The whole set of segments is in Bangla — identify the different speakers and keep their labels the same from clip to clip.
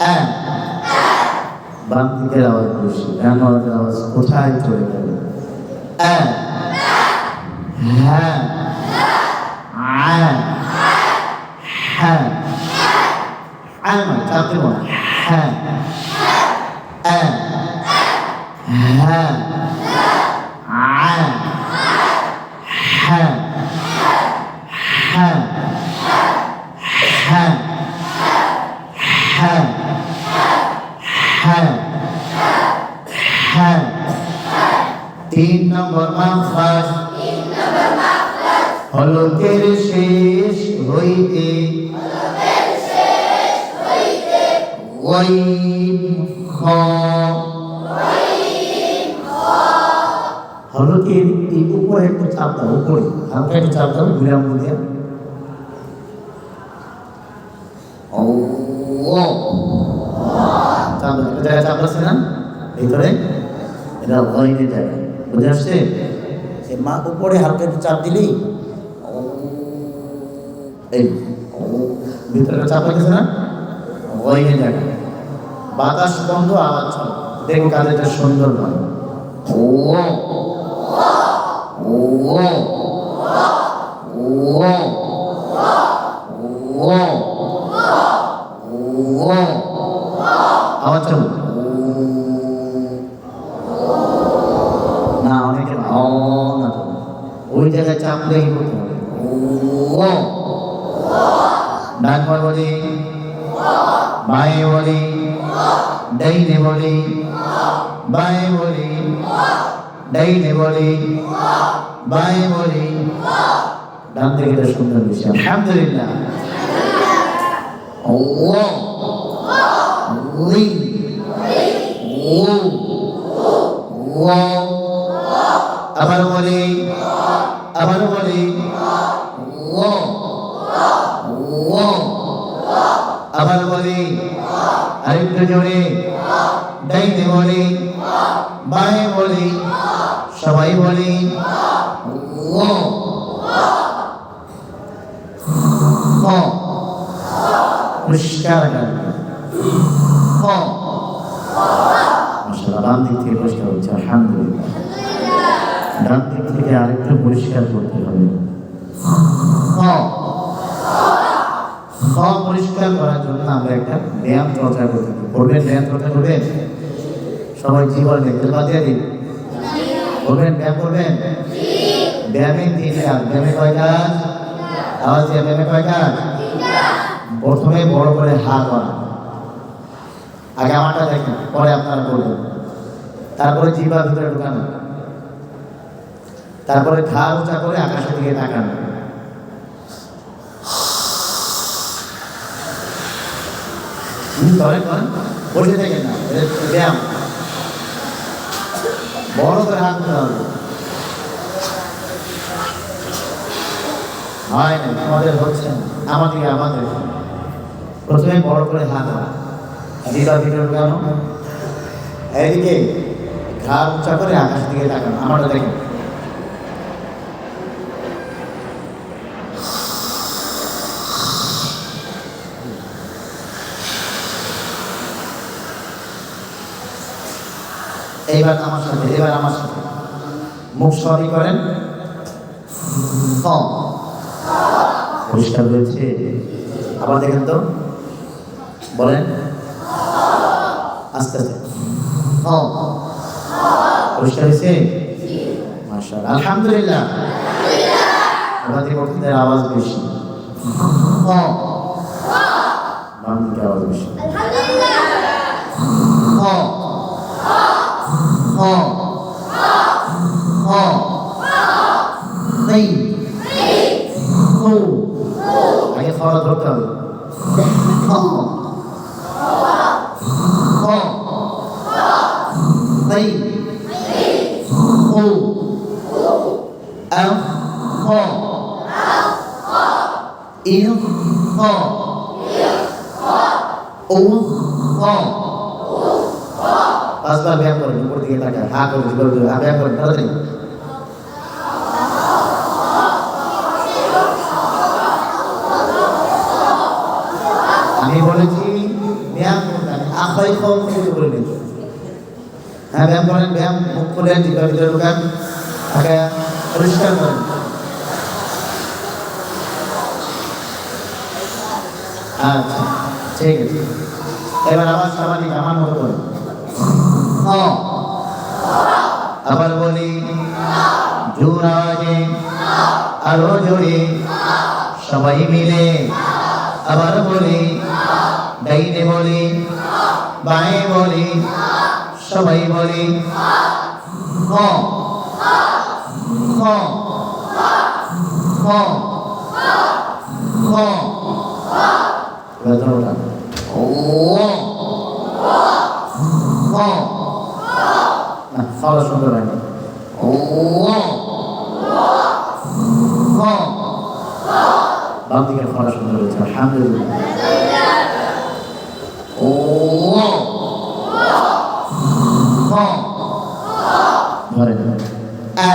Speaker 1: অ্যা বাম দিকের আওয়াজ বেশি ডান আওয়াজের আওয়াজ কোথায় চলে গেল? অ্যা হ্যাঁ। আয়। হ্যাঁ। আয় মানে চাপতে বল হ্যাঁ। অ্যা হ্যাঁ আয় হ্যাঁ হ্যাঁ হ্যাঁ হ্যাঁ হ্যাঁ হ্যাঁ মাফাস হলকের শেষ হইতে হলকের এই উপরে একটু চাপ দাও, উপরে। হালকা একটু চাপ দাও ও ও চাপ দাও, একটা জায়গায় চাপ আছে না? ভিতরে? এটা ওয়াইনের জায়গা। বুঝে আসছে?
Speaker 2: মা উপরে হালকা একটু চাপ দিলেই
Speaker 1: এই ভিতরে চাপ আছে না? ওয়াইনের জায়গা বাতাস বন্ধ, আওয়াজ দেখো কাজেটা সুন্দর হয় ও আওয়াজ ওই জায়গায় চাপ দিয়ে করতে হবে। ও। ডান বলি। বাঁয়ে বলি। ডাইনে বলি। বাঁয়ে বলি। ডাইনে বলি। বাঁয়ে বলি। ডান থেকে এটা সুন্দর বেশি আলহামদুলিল্লাহ। ও। উই ও। আবার বলি, আরেকটু জোরে ডাইনে বলি, বাঁয়ে বলি, সবাই বলি পরিষ্কার পরিষ্কার হচ্ছে থেকে আরেকটু পরিষ্কার করতে হবে। করার জন্য আমরা একটা ব্যায়াম চর্চা করতে করবেন ব্যায়াম চর্চা করবেন? সবাই জীবন দেখতে বাদ দিয়ে দিন। করবেন ব্যায়াম করবেন? ব্যায়ামের তিন কাজ। ব্যায়ামে কয় কাজ? আওয়াজ ব্যায়ামে কয় কাজ? প্রথমে বড় করে হা করা আগে আমারটা দেখেন, পরে আপনারা করবেন তারপরে জিবা ভিতরে ঢুকানো। তারপরে ঘা উঁচা করে আকাশের দিকে তাকানো। করেন বসে থাকেন না ব্যায়াম। বড় করে হাত হবে। হয় না, আমাদের হচ্ছে না আমাদের আমাদের। প্রথমে বড় করে হাত জিবা ভিতরে ঢুকানো এদিকে ঘা উঁচা করে আকাশ দিকে তাকানো, আমারটা দেখেন। এইবার আমার সাথে, এবার আমার সাথে। মুখ সরি করেন। পরিষ্কার হয়েছে। আবার দেখেন তো। বলেন। আস্তে আস্তে। পরিষ্কার হয়েছে? আলহামদুলিল্লাহ। আওয়াজ বেশি। আওয়াজ বেশি ক। খ খ নেই খু আগে খরা ধরতে হবে। আম পাঁচবার ব্যায়াম করেন, উপর দিকে তাকান, হা করে জোরে ব্যায়াম করেন তাড়াতাড়ি। আখাই খাওয়া মুখে করে নিন হ্যাঁ ব্যায়াম করেন, ব্যায়াম মুখ খুলেন জিভা ভিতরে ঢুকান তাকে পরিষ্কার করেন। আচ্ছা ঠিক আছে। এবার আবার স্বাভাবিক আমার মতো হ্যাঁ। বলি, জোর আরও জোরে সবাই মিলে আবার বলি বলি বাঁয়ে বলি, সবাই বলি হ হ হ হ বেদনা ও হ না ফলো সুন্দর হয়নি ও ফলো সুন্দর হয়েছে, আলহামদুলিল্লাহ ও হ ধরে আ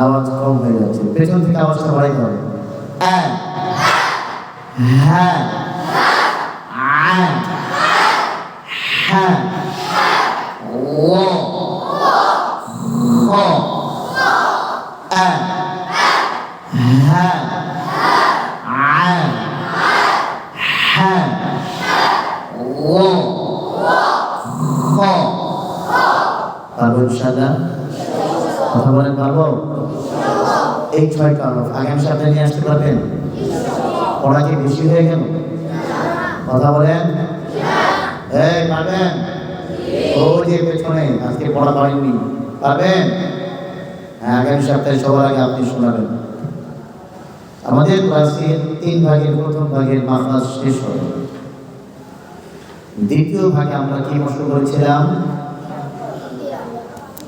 Speaker 1: আওয়াজ কম হয়ে যাচ্ছে থেকে আওয়াজটা বাড়াইতে হবে হ্যাঁ। হ্যাঁ ও হ আ হ্যাঁ আ হ্যাঁ ও হ পারব ইনশাআল্লাহ কথা বলেন পারব এই ছয়টা হরফ আগামী সপ্তাহে নিয়ে আসতে পারবেন। পড়া কি বেশি হয়ে গেল? কথা বলেন? এই, পারবেন? ও, যে পেছনে, আজকে পড়া পারেননি। পারবেন? হ্যাঁ আগামী সপ্তাহে সবার আগে আপনি শোনাবেন। আমাদের ক্লাসের তিন ভাগের প্রথম ভাগের মাখাজ শেষ হবে। দ্বিতীয় ভাগে আমরা কি মশলা করেছিলাম?